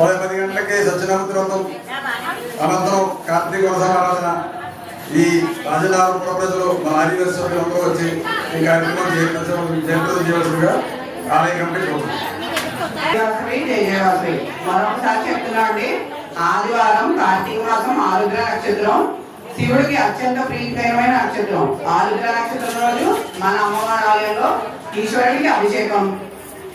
ఉదయం పది గంటలకి సత్యనారాయణ వ్రతం అనంతరం కార్తీక వరస ఆరాధన ఈ రాజధాని ప్రజలు మా ఆదివాసీ అందరూ వచ్చి ఈ కార్యక్రమం జయప్రదం చేయవలసిందిగా ఆలయ కమిటీ మరొకసారి చెప్తున్నా అండి ఆదివారం కార్తీక మాసం ఆరుద్ర నక్షత్రం. శివుడికి అత్యంత ప్రీతికరమైన నక్షత్రం. ఆరుద్ర నక్షత్రం రోజు మన అమ్మవారి ఆలయంలో ఈశ్వరుడికి అభిషేకం.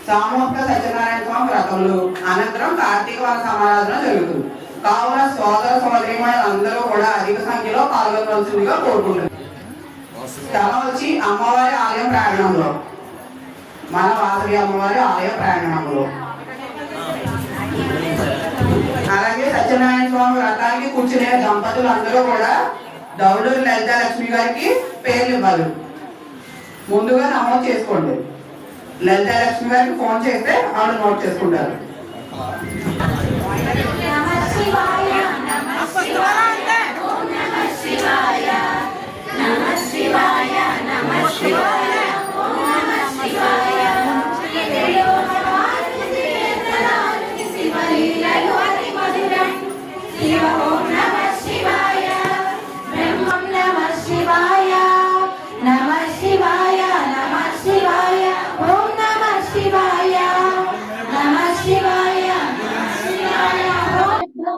సామూహిక సత్యనారాయణ స్వామి వ్రతములు అనంతరం కార్తీక మాస సమారాధన జరుగుతుంది. కావున సోదర సోదరిమణులు అందరూ కూడా అధిక సంఖ్యలో పాల్గొనవలసిందిగా కోరుకుంటున్నారు స్థలం వచ్చి అమ్మవారి ఆలయం ప్రాంగణంలో. మన వాసవి అమ్మవారి ఆలయ ప్రాంగణంలో. అలాగే సత్యనారాయణ స్వామి వ్రతానికి కూర్చునే దంపతులు అందరూ కూడా దౌడూరు లలిత లక్ష్మి గారికి పేర్లు ఇవ్వాలి. ముందుగా నమోదు చేసుకోండి. లలిత లక్ష్మి గారికి ఫోన్ చేస్తే ఆవిడ నోట్ చేసుకుంటారు.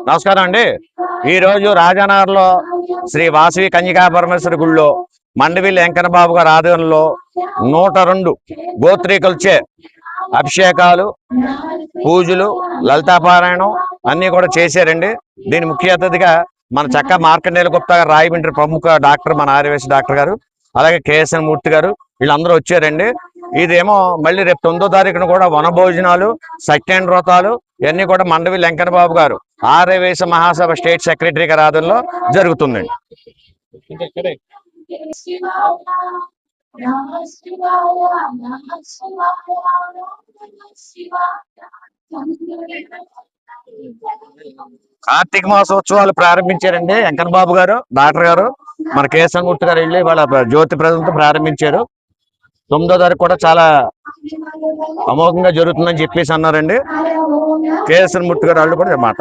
నమస్కారం అండి. ఈ రోజు రాజానగర్లో శ్రీ వాసవి కన్యకా పరమేశ్వరి గుళ్ళో మండవి వెంకన్న బాబు గారి ఆధ్వర్యంలో నూట రెండు గోత్రీకులచే అభిషేకాలు పూజలు లలితాపారాయణం అన్ని కూడా చేశారండి. దీని ముఖ్య అతిథిగా మన చక్క మార్కండేయ గుప్తా గారు రాయమండ్రి ప్రముఖ డాక్టర్ మన ఆర్యవేశ డాక్టర్ గారు అలాగే కేఎస్ఎన్ మూర్తి గారు వీళ్ళందరూ వచ్చారండి. ఇదేమో మళ్ళీ రేపు తొమ్మిదో తారీఖున కూడా వన భోజనాలు సత్యాన్ వ్రతాలు ఇవన్నీ కూడా మండవి వెంకన్న బాబు గారు ఆర్యవేశ మహాసభ స్టేట్ సెక్రటరీ గారి ఆధ్వర్యంలో జరుగుతుందండి. కార్తీక మాసోత్సవాలు ప్రారంభించారండి వెంకన్ బాబు గారు డాక్టర్ గారు. మన కేశవ గుర్తు గారు వెళ్ళి వాళ్ళ జ్యోతి ప్రజలతో ప్రారంభించారు. తొమ్మిదో తారీఖు కూడా చాలా అమోఘంగా జరుగుతుందని చెప్పేసి అన్నారండి. కేఎస్ఎన్ మూర్తి గారు వాళ్ళు కూడా మాట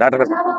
డాక్టర్ గారు